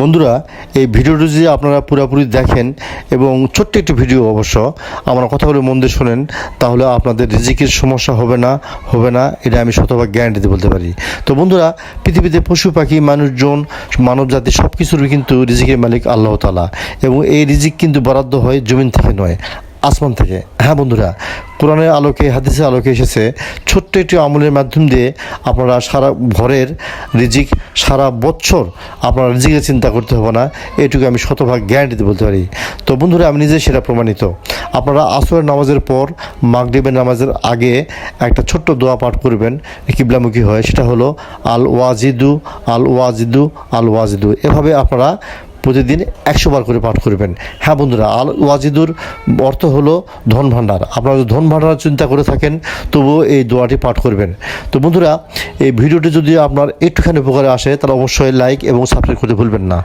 বন্ধুরা, এই ভিডিওটি যদি আপনারা পুরোপুরি দেখেন এবং ছোট্ট একটি ভিডিও অবশ্য আমার কথাগুলো মন দিয়ে শোনেন, তাহলে আপনাদের রিজিকের সমস্যা হবে না হবে না, এটা আমি শতভাগ গ্যারান্টি দিয়ে বলতে পারি। তো বন্ধুরা, পৃথিবীতে পশু, পাখি, মানুষজন মানব জাতি সব কিছুরই কিন্তু রিজিকের মালিক আল্লাহ তালা এবং এই রিজিক কিন্তু বরাদ্দ হয় জমিন থেকে নয়, আসমান থেকে। হ্যাঁ বন্ধুরা কোরআনের আলোকে, হাদিসের আলোকে এসেছে, ছোট্ট একটি আমলের মাধ্যম দিয়ে আপনারা সারা ঘরের রিজিক, সারা বছর আপনারা রিজিকের চিন্তা করতে হবে না। এটুকু আমি শতভাগ গ্যারান্টিতে বলতে পারি। তো বন্ধুরা, আমি নিজে সেটা প্রমাণিত। আপনারা আসরের নামাজের পর, মাগরিবের নামাজের আগে একটা ছোট্ট দোয়া পাঠ করবেন, কিবলামুখী হয়। সেটা হলো আল ওয়াজিদু আল ওয়াজিদু আল ওয়াজিদু এভাবে আপনারা প্রতিদিন একশো বার করে পাঠ করবেন। হ্যাঁ বন্ধুরা, আল ওয়াজিদুর অর্থ হলো ধন ভাণ্ডার। আপনারা যদি ধন ভাণ্ডার চিন্তা করে থাকেন, তবুও এই দোয়াটি পাঠ করবেন। তো বন্ধুরা, এই ভিডিওটি যদি আপনার একটুখানি উপকারে আসে, তাহলে অবশ্যই লাইক এবং সাবস্ক্রাইব করতে ভুলবেন না।